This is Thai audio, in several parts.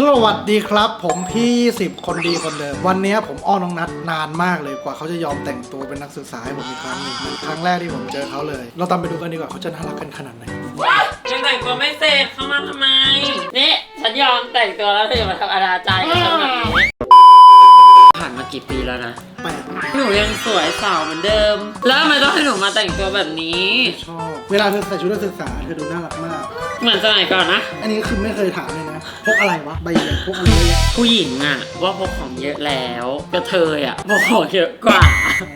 สวัสดีครับ ผมพี่สิบคนดีคนเดิม วันนี้ผมอ้อนน้องนัดนานมากเลยกว่าเขาจะยอมแต่งตัวเป็นนักศึกษาให้ผมอีกครั้งหนึ่งเป็นครั้งแรกที่ผมเจอเขาเลย เราตามไปดูกันดีกว่าเขาจะน่ารักกันขนาดไหนยังแต่งตัวไม่เสร็จเข้ามาทำไม นี่ ฉันยอมแต่งตัวแล้วเธอมาทำอนาจารกับฉันแบบนี้ กี่ปีแล้วนะ แปลกหนูยังสวยสาวเหมือนเดิม แล้วทำไมต้องให้หนูมาแต่งตัวแบบนี้ ชอบ เวลาเธอใส่ชุดนักศึกษาเธอดูน่ารักมาก เหมือนสมัยก่อนนะ อันนี้คือไม่เคยถามเลยนะพกอะไรวะ ใบใหญ่พกอะไรเยอะแยะผู้หญิงอะว่าพกของเยอะแล้วกระเทยอะพกของเยอะกว่า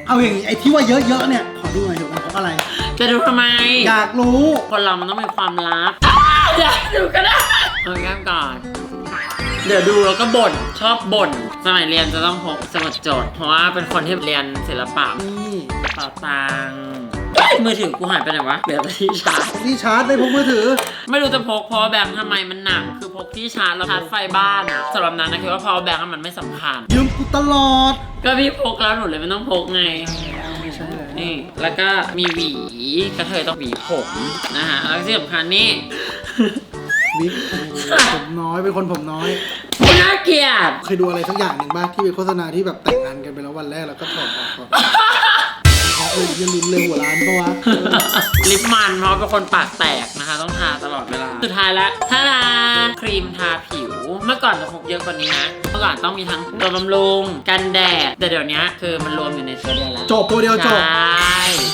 เอาอย่างนี้ไอ้ที่ว่าเยอะๆเนี่ย ขอดูหน่อยเถอะมันพกอะไร จะดูทำไม อยากรู้คนเรามันต้องมีความลับอ้าวอยากดูก็ได้เอาแก้มก่อน เดี๋ยวดูแล้วก็บ่นชอบบ่น สมัยเรียนจะต้องพกสมุดโจทย์ เพราะว่าเป็นคนที่เรียนศิลปะนี่กระเป๋าตังค์เอ้ยมือถือกูหายไปไหนวะเหลือแต่ที่ชาร์จ ที่ชาร์จไม่พกมือถือ ไม่รู้จะพกเพราะว่าแบงค์ทำไมมันหนัก คือพกที่ชาร์จแล้วชาร์จไฟบ้านอะสำหรับนั้นนะคิดว่าเพราะว่าแบงค์มันไม่สำคัญ ยืมกูตลอด ก็พี่พกแล้วหนูเลยไม่ต้องพกไง ไม่ใช่เลยนี่ แล้วก็มีหวีกระเทยต้องหวีผมนะฮะ แล้วที่สำคัญนี่วิกผมน้อยเป็นคนผมน้อย น่าเกลียด เคยดูอะไรสักอย่างหนึ่งบ้างที่เป็นโฆษณาที่แบบแต่งงานกันไปแล้ววันแรกแล้วก็ถอดออกก่อนเพราะเลยจะลุ้นเลยหัวร้านเพราะว่าลิปมันเพราะเป็นคนปากแตกนะคะ ต้องทาตลอดเวลา สุดท้ายแล้วถ้าดาครีมทาผิว เมื่อก่อนจะพกเยอะกว่านี้นะ เมื่อก่อนต้องมีทั้งตัวบำรุงกันแดด แต่เดี๋ยวนี้คือมันรวมอยู่ในตัวเดียวแล้วจบตัวเดียวจใชบ่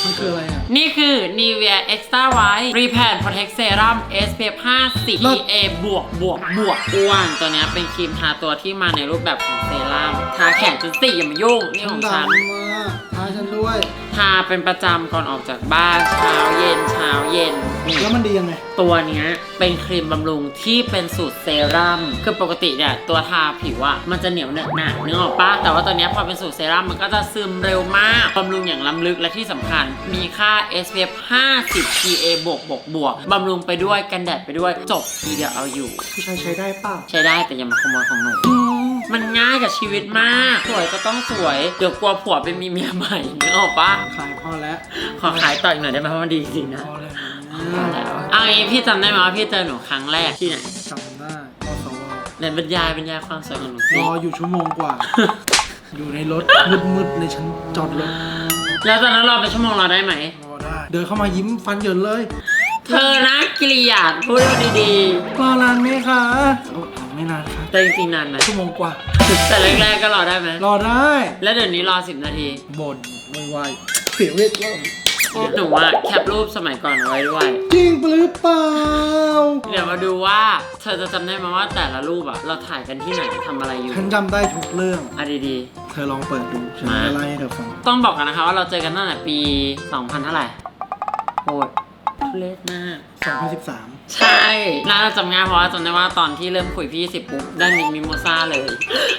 มันคืออะไรอะ นี่คือ Nivea Extra White Repair Protect Serum SPF 50 เลิศ PA บวกบวกบวกอ้วน ตัวเนี้ยเป็นครีมทาตัวที่มาในรูปแบบของเซรั่ม ทาแขนจนสิอย่ามายุ่งนี่ของฉันดำมากทา ฉันด้วย ทาเป็นประจำก่อนออกจากบ้านเช้าเย็นเช้าเย็นนี่แล้วมันดียังไง ตัวเนี้ยเป็นครีมบำรุงที่เป็นสูตรเซรั่มคือปกติเนี่ยตัวทาผิวอะมันจะเหนียวเหนอะหนะนึกออกปะแต่ว่าตัวเนี้ยพอเป็นสูตรเซรั่มมันก็จะซึมเร็วมากบำรุงอย่างล้ำลึกและที่สำคัญ มีค่า SPF 50 PA บวกบวกบวกบำรุงไปด้วยกันแดดไปด้วยจบทีเดียวเอาอยู่ผู้ชายใช้ได้เปล่า ใช้ได้แต่อย่ามาขโมยของหนู มันง่ายกับชีวิตมาก สวยก็ต้องสวย เดี๋ยวกลัวผัวไปมีเมียใหม่นึกออกปะขายพอแล้วขอขายต่ออีกหน่อยได้ไหมเพราะมันดีจริงนะพอแล้วพอแล้วเอางี้พี่จำได้ไหมว่าพี่เจอหนูครั้งแรกที่ไหนจำได้พอสวในบรรยายบรรยายความสวยของหนูสิรออยู่ชั่วโมงกว่า อยู่ในรถมืดๆในชั้นจอดรถแล้วตอนนั้นรอไปชั่วโมงรอได้ไหมรอได้เดินเข้ามายิ้มฟันเหยินเลย เธอนะกิริยาพูดดีรอนานไหมคะโอ้ ไม่นานค่ะๆแต่จริงๆนานไหมชั่วโมงกว่า แต่แรกๆก็รอได้ไหมรอได้แล้วเดี๋ยวนี้รอสิบนาทีบ่นไวๆเสียเวทแล้วหนูว่าแคปรูปสมัยก่อนเอาไว้ด้วยจริงหรือเปล่า เดี๋ยวมาดูว่า เธอจะจำได้ไหมว่าแต่ละรูปอะเราถ่ายกันที่ไหนทำอะไรอยู่ฉันจำได้ทุกเรื่อง อะดีเธอลองเปิดดูฉันมาจะไล่ให้เธอฟัง ๆ ต้องบอกกันนะคะว่าเราเจอกันตั้งแต่ปี 2000 เท่าไหร่โหด ทุเรศมาก 2013 ใช่ น่าจะจำง่ายเพราะว่าจำได้ว่าตอนที่เริ่มคุยพี่สิบปุ๊บได้มิกมิโมซ่าเลย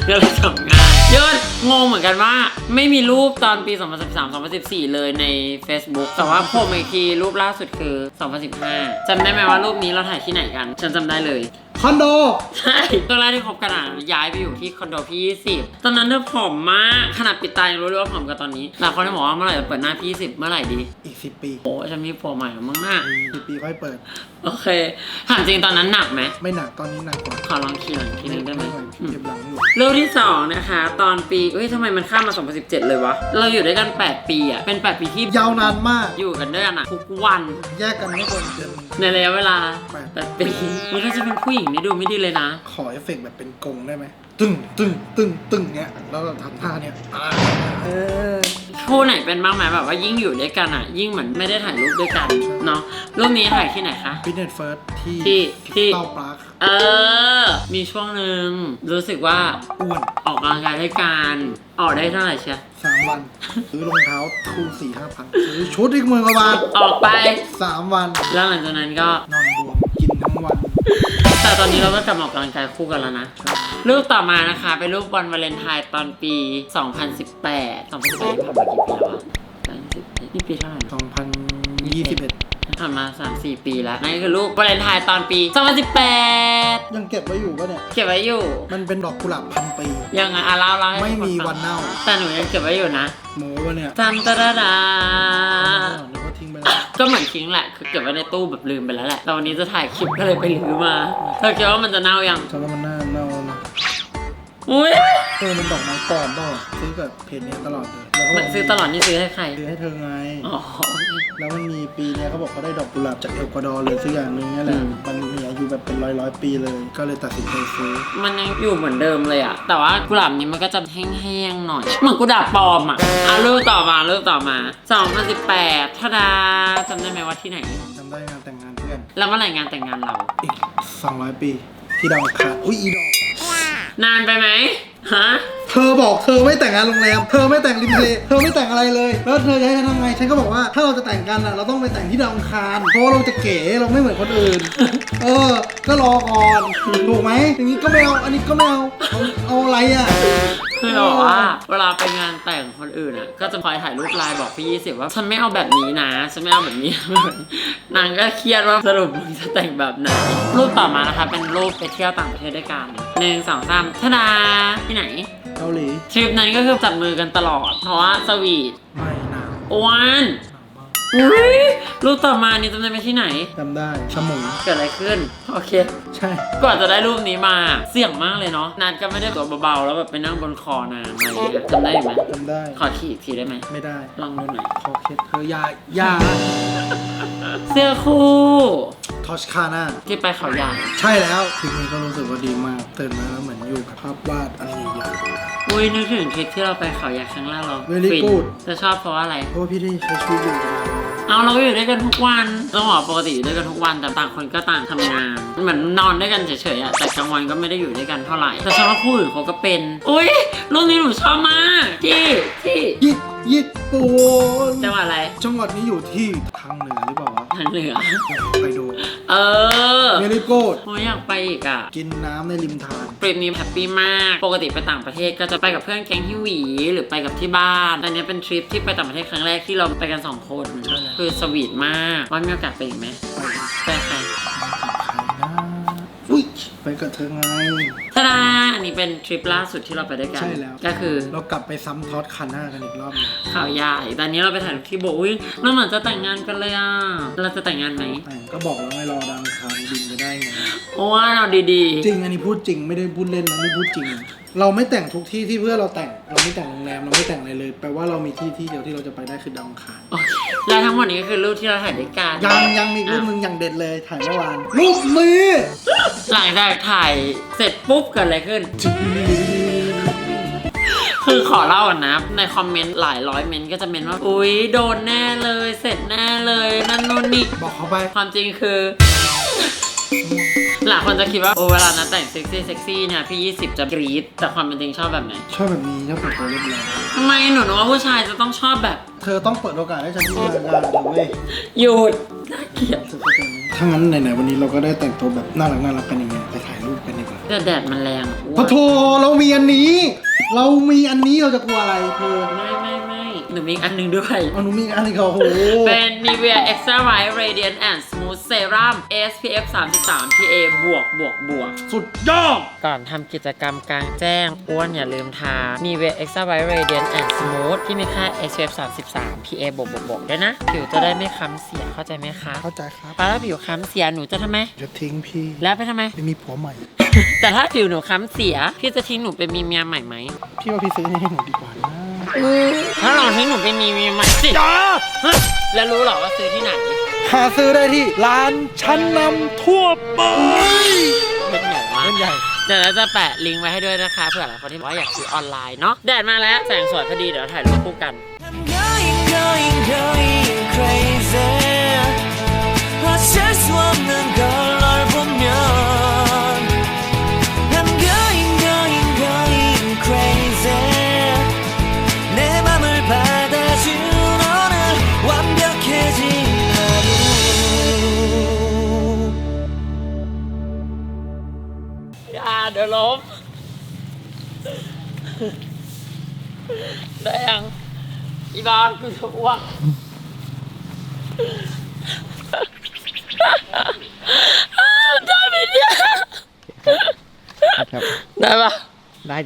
ก็เลยจำง่ายยอดงงเหมือนกันว่า ไม่มีรูปตอนปี 2013 2014 เลยใน Facebook แต่ว่าผมอีกทีรูปล่าสุดคือ 2015จำได้ไหมว่ารูปนี้เราถ่ายที่ไหนกัน ฉันจำได้เลย คอนโด ใช่ตอนแรกที่คบกันอะย้ายไปอยู่ที่คอนโดพี่ 20 ตอนนั้นเธอผอมมากขนาดปิดตายังรู้เลยว่าผอมกว่าตอนนี้หลายคนเลยบอกว่าเมื่อไหร่จะเปิดหน้าพี่10เมื่อไหร่ดี อีก10ปีโอ้ฉันมีผัวใหม่แล้วมั้งน่ะสิปีค่อยเปิด โอเคถามจริงตอนนั้นหนักไหมไม่หนักตอนนี้หนักกว่าขอลองขี่หลังทีนึงได้ไหมหวอืม เจ็บหลังอยู่รูปที่สองนะคะ ตอนปีเอ้ยทำไมมันข้ามมา 2017 เลยวะ เราอยู่ด้วยกัน 8 ปีอะ เป็น 8 ปีที่ยาวนานมาก อยู่กันด้วยกันอะทุกวัน แยกกันไม่เกินเดือนในระยะเวลา แปด 8 ปีมันถ้าจะเป็นผู้หญิงนี่ดูไม่ดีเลยนะ ขอเอฟเฟกต์แบบเป็นกงได้ไหมตึ้งตึ้งตึ้งตึ้งเนี้ยแล้วเราทำท่าเนี้ยอ่าเออคู่ไหนเป็นบ้างไหมแบบว่ายิ่งอยู่ด้วยกันอะ ยิ่งเหมือนไม่ได้ถ่ายรูปด้วยกันเนาะรูปนี้ถ่ายที่ไหนคะ ฟิตเนสเฟิร์สที่ที่ที่ เต้าปลาร์คเออ มีช่วงหนึ่งรู้สึกว่าอ้วนออกกำลังกายด้วยกันออกได้เท่าไหร่เชียสามวัน ซื้อรองเท้าคู่สี่ห้าพันซื้อชุดอีกหมื่นกว่าบาทออกไป สามวัน แล้วหลังจากนั้นก็ นอนบวมกินทั้งวัน แต่ตอนนี้เราก็กลับมาออกกำลังกายคู่กันแล้วนะ รูปต่อมานะคะ เป็นรูปวันวาเลนไทน์ตอนปี 2018 2018ที่ผ่านมากี่ปีแล้ววะ2018นี่ปีเท่าไหร่นะสองพันยี่สิบเอ็ดผ่านมา 3-4 ปีแล้วนั่นก็คือรูปวาเลนไทน์ตอนปี 2018 ยังเก็บไว้อยู่ปะเนี่ย เก็บไว้อยู่ มันเป็นดอกกุหลาบพันปี ยังไงอะเล่าเล่าให้ไม่มีทุกควันเน่า แต่หนูยังเก็บไว้อยู่นะ โม้ปะเนี่ย จันตะระดา ก็เหมือนทิ้งแหละ คือเก็บไว้ในตู้แบบลืมไปแล้วแหละแต่วันนี้จะถ่ายคลิปก็เลยไปลืมมาเธอคิดว่ามันจะเน่ายังฉันว่ามันน่าเน่าแล้วนะอุ้ยเออมันดอกไม้ปลอมเปล่าซื้อกับเพจเนี้ยตลอดเลยแล้วเขาบมันอกซื้อตลอดนี่ซื้อให้ใครซื้อให้เธอไง อ๋อ แล้วมันมีปีเนี้ยเขาบอกเขาได้ดอกกุหลาบจากเอลกวาดอร์เลยสักอย่างหนึงเนี่ยแหละอืมมันมีอายุแบบ เป็นร้อยร้อยๆปีเลย ก็เลยตัดสินใจซื้อ มันยังอยู่เหมือนเดิมเลยอะแต่ว่ากุหลาบนี้มันก็จะแห้งๆหน่อย เหมือนกุหลาบปลอมอะอะรูปต่อมารูปต่อมา2018ทาดาจำได้ไหมว่าที่ไหน จำได้งานแต่งงานเพื่อน แล้วเมื่อไหร่งานแต่งงานเรา อีก 200 ปี ที่ดาวอังคารอุ้ยอีดอกนานไปไหมฮะ เธอบอกเธอไม่แต่งงานโรงแรม เธอไม่แต่งริมทะเลเธอไม่แต่งอะไรเลย แล้วเธอจะให้ฉันทำไง ฉันก็บอกว่าถ้าเราจะแต่งกันอะ เราต้องไปแต่งที่ดาวอังคารเพราะเราจะเก๋เราไม่เหมือนคนอื่น เออ ก็รอก่อนถูกไหมอย่างนี้ก็ไม่เอาอันนี้ก็ไม่เอาเอาเอาอะไรอะ คือเราบอกว่าเวลาไปงานแต่งคนอื่นอะ ก็จะคอยถ่ายรูปไลน์บอกพี่ยี่สิบว่าฉันไม่เอาแบบนี้นะฉันไม่เอาแบบนี้ นางก็เครียดว่าสรุปมึงจะแต่งแบบไหนรูปต่อมานะคะเป็นรูปไปเที่ยวต่างประเทศด้วยกันหนึ่งสองสามทดาที่ไหน เกาหลีทริปนั้นก็คือจับมือกันตลอด เพราะว่าสวีทไม่หนาวอ้วนหนาวมากอุ้ยรูปต่อมานี่จำได้ไหมที่ไหน จำได้ชะมงเกิดอะไรขึ้น โอเค ใช่กว่าจะได้รูปนี้มาเสี่ยงมากเลยเนาะนัดก็ไม่ได้ตัวเบาๆ แล้วแบบไปนั่งบนคอนางอะไรอย่างเงี้ยจำได้ไหมจำได้ขอขี่อีกทีได้ไหมไม่ได้ลองดูหน่อยขอเคสเธออยาอยาเสื้อคู่ทอชคาน่าที่ไปเขาใหญ่ใช่แล้วทริปนี้ก็รู้สึกว่าดีมากตื่นมาแล้วเหมือนอยู่กับภาพวาดอันใหญ่ อุ้ยนึกถึงทริปที่เราไปเขาใหญ่ครั้งแรกเรา Very ฟิน good จะชอบเพราะว่าอะไรๆเพราะว่าพี่ได้ใช้ชีวิตอยู่กับเราเอาเราก็อยู่ด้วยกันทุกวันต้องบอกปกติอยู่ด้วยกันทุกวันแต่ต่างคนก็ต่างทำงาน เหมือนนอนด้วยกันเฉยๆอะแต่กลางวันก็ไม่ได้อยู่ด้วยกันเท่าไหร่ แต่ฉันว่าคู่อื่นเขาก็เป็น อุ้ยรูปนี้หนูชอบมากที่ที่ญี่ญี่ปุ่นจังหวัดอะไรจังหวัดนี้อยู่ที่ทางเหนือหรือเปล่าวะทางเหนือ ไปดู เออเมริโกดโอ้ยอยากไปอีกอะกินน้ำในริมทานทริปนี้แฮปปี้มาก ปกติไปต่างประเทศก็จะไปกับเพื่อนแก๊งฮิวีหรือไปกับที่บ้านอันนี้เป็นทริปที่ไปต่างประเทศครั้งแรกที่เราไปกันสองคนใช่แล้วคือสวีทมากว่ามีโอกาสไปอีกไหมไป ไปกับเธอไง ตาดาอันนี้เป็นทริปล่าสุดที่เราไปด้วยกัน ใช่แล้วก็คือเรากลับไปซ้ำทอดคาน่ากันอีกรอบหนึงข่าวใหญ่ตอนนี้เราไปถ่ายที่โบอุ้ยเราเหมือนจะแต่งงานกันเลยอะ เราจะแต่งงานไหมแต่ก็บอกแล้วไงรอดังคารบินจะได้ไง โอ้ยเอาดีจริงอันนี้พูดจริงไม่ได้พูดเล่นนะนี่พูดจริง เราไม่แต่งทุกที่ที่เพื่อเราแต่ง เราไม่แต่งโรงแรมเราไม่แต่งอะไรเลย แปลว่าเรามีที่ที่เดียวที่เราจะไปได้คือดาวอังคารๆโอเคแล้วทั้งหมดนี้ก็คือรูปที่เราถ่ายด้วยกันยังยังมีอีกรูปหนึงอย่างเด็ดเลยถ่ายเมื่อวานรูปมือหลังจากถ่ายเสร็จปุ๊บเกิดอะไรขึ้น คือขอเล่าก่อนนะ ในคอมเมนต์หลายร้อยเมนต์ก็จะเมนว่า อุ๊ย โดนแน่เลย เสร็จแน่เลย นั่นนู่นนี่ บอกเขาไป ความจริงคือ หลายคนจะคิดว่าโอ้เวลานะแต่งเซ็กซี่เซ็กซี่เนี่ยพี่ 20 จะกรี๊ดแต่ความเป็นจริงชอบแบบไหนชอบแบบนี้ชอบแต่งตัวเรียบร้อยทำไมหนูนึกว่าผู้ชายจะต้องชอบแบบเธอต้องเปิดโอกาสให้ฉันที่งานงานเลยเว้ยหยุดน่าเกลียดเธอเข้าใจไหมถ้างั้นไหนๆวันนี้เราก็ได้แต่งตัวแบบน่ารักน่ารักกันอย่างเงี้ยไปถ่ายรูปกันดีกว่าแต่แดดมันแรงอ้วนพะโทเรามีอันนี้ เรามีอันนี้เราจะกลัวอะไรเธอไม่ไม่ไม่หนูมีอีกอันหนึ่งด้วยเอาหนูมีอันนี้เขาโอ้โหเป็น Nivea Extra White Radiant and Smooth Serum SPF 33 PA บวกบวกบวกสุดยอด ก่อนทำกิจกรรมกลางแจ้ง อ้วนอย่าลืมทา Nivea Extra White Radiant and Smooth ที่มีค่า SPF 33 PA บวกบวกบวกด้วยนะ ผิวจะได้ไม่ค้ำเสียเข้าใจไหมคะเข้าใจครับป้าแล้วผิวค้ำเสียหนูจะทำไม จะทิ้งพี่แล้วไปทำไมไม่มีผัวใหม่ แต่ถ้าผิวหนูค้ำเสีย พี่จะทิ้งหนูไปมีเมียใหม่ไหมพี่ว่าพี่ซื้อนี่ให้หนูดีกว่านะถ้าลองทิ้งหนูไปมีเมียใหม่สิฮะ แล้วรู้เหรอว่าซื้อที่ไหนหาซื้อได้ที่ร้านชั้นนำทั่วไปเป็นใหญ่มากเล่นใหญ่ เดี๋ยวเราจะแปะลิงก์ไว้ให้ด้วยนะคะเผื่อหลายคนที่บอกว่าอยากซื้อออนไลน์เนาะแดดมาแล้วแสงสวยพอดีเดี๋ยวถ่ายรูปคู่กัน I'm going, going, going crazy. อย่าเดี๋ยวล้มได้ยังอีบานกูจะอ้วกได้ไหมเนี่ยได้ปะ